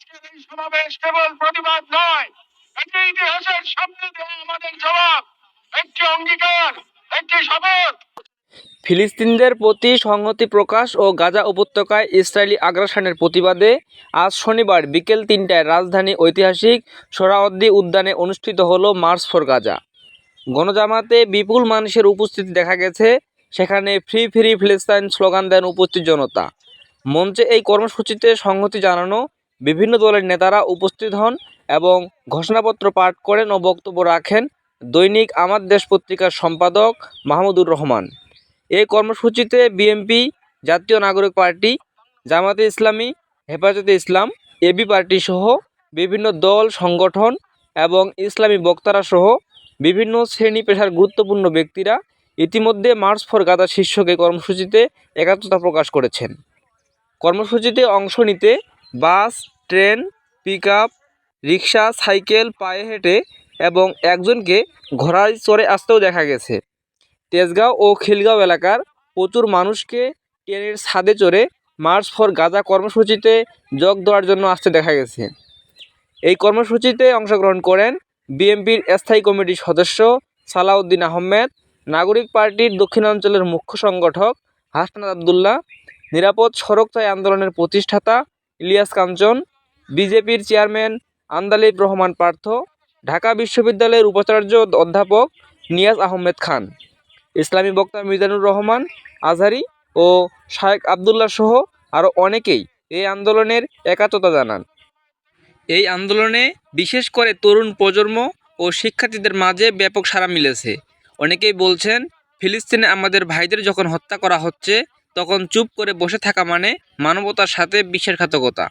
আজকের এই সমাবেশ কেবল প্রতিবাদ নয়, এটি ইতিহাসের সামনে দেওয়া আমাদের জবাব। একটি অঙ্গীকার, একটি শপথ। ফিলিস্তিনিদের প্রতি সংহতি প্রকাশ ও গাজা উপত্যকায় ইসরায়েলি আগ্রাসনের প্রতিবাদে আজ শনিবার বিকেল তিনটায় রাজধানী ঐতিহাসিক সোহরাওয়ার্দী উদ্যানে অনুষ্ঠিত হলো মার্চ ফর গাজা। গণজামাতে বিপুল মানুষের উপস্থিতি দেখা গেছে, সেখানে ফ্রি ফ্রি ফিলিস্তাইন স্লোগান দেন উপস্থিত জনতা। মঞ্চে এই কর্মসূচিতে সংহতি জানানো বিভিন্ন দলের নেতারা উপস্থিত হন এবং ঘোষণাপত্র পাঠ করেন ও বক্তব্য রাখেন দৈনিক আমার দেশ পত্রিকার সম্পাদক মাহমুদুর রহমান। এই কর্মসূচিতে বিএনপি, জাতীয় নাগরিক পার্টি, জামাতে ইসলামী, হেফাজতে ইসলাম, এবি পার্টি সহ বিভিন্ন দল, সংগঠন এবং ইসলামী বক্তারা সহ বিভিন্ন শ্রেণি পেশার গুরুত্বপূর্ণ ব্যক্তিরা ইতিমধ্যে মার্চ ফর গাদা শীর্ষক কর্মসূচিতে একাত্মতা প্রকাশ করেছেন। কর্মসূচিতে অংশ নিতে bus train pick up rickshaw, cycle, পায়ে হেঁটে এবং একজনকে ঘোড়ায় চড়ে আসতেও দেখা গেছে। তেজগাঁও ও খিলগাঁও এলাকার প্রচুর মানুষকে ট্রেনের ছাদে চড়ে মার্চ ফর গাজা কর্মসূচিতে যোগ দেওয়ার জন্য আসতে দেখা গেছে। এই কর্মসূচিতে অংশগ্রহণ করেন বিএনপির স্থায়ী কমিটির সদস্য সালাউদ্দিন আহমেদ, নাগরিক পার্টির দক্ষিণাঞ্চলের মুখ্য সংগঠক হাসনাত আবদুল্লাহ, নিরাপদ সড়ক চাই আন্দোলনের প্রতিষ্ঠাতা ইলিয়াস কাঞ্চন বিজেপির চেয়ারম্যান আন্দালিব রহমান পার্থ, ঢাকা বিশ্ববিদ্যালয়ের উপাচার্য অধ্যাপক নিয়াজ আহমেদ খান, ইসলামী বক্তা মিজানুর রহমান, আজহারি ও শায়েক আবদুল্লাহ সহ আরও অনেকেই এই আন্দোলনের একাত্মতা জানান। এই আন্দোলনে বিশেষ করে তরুণ প্রজন্ম ও শিক্ষার্থীদের মাঝে ব্যাপক সাড়া মিলেছে। অনেকেই বলছেন, ফিলিস্তিনে আমাদের ভাইদের যখন হত্যা করা হচ্ছে, তখন চুপ করে বসে থাকা মানে মানবতার সাথে বিশ্বাসঘাতকতা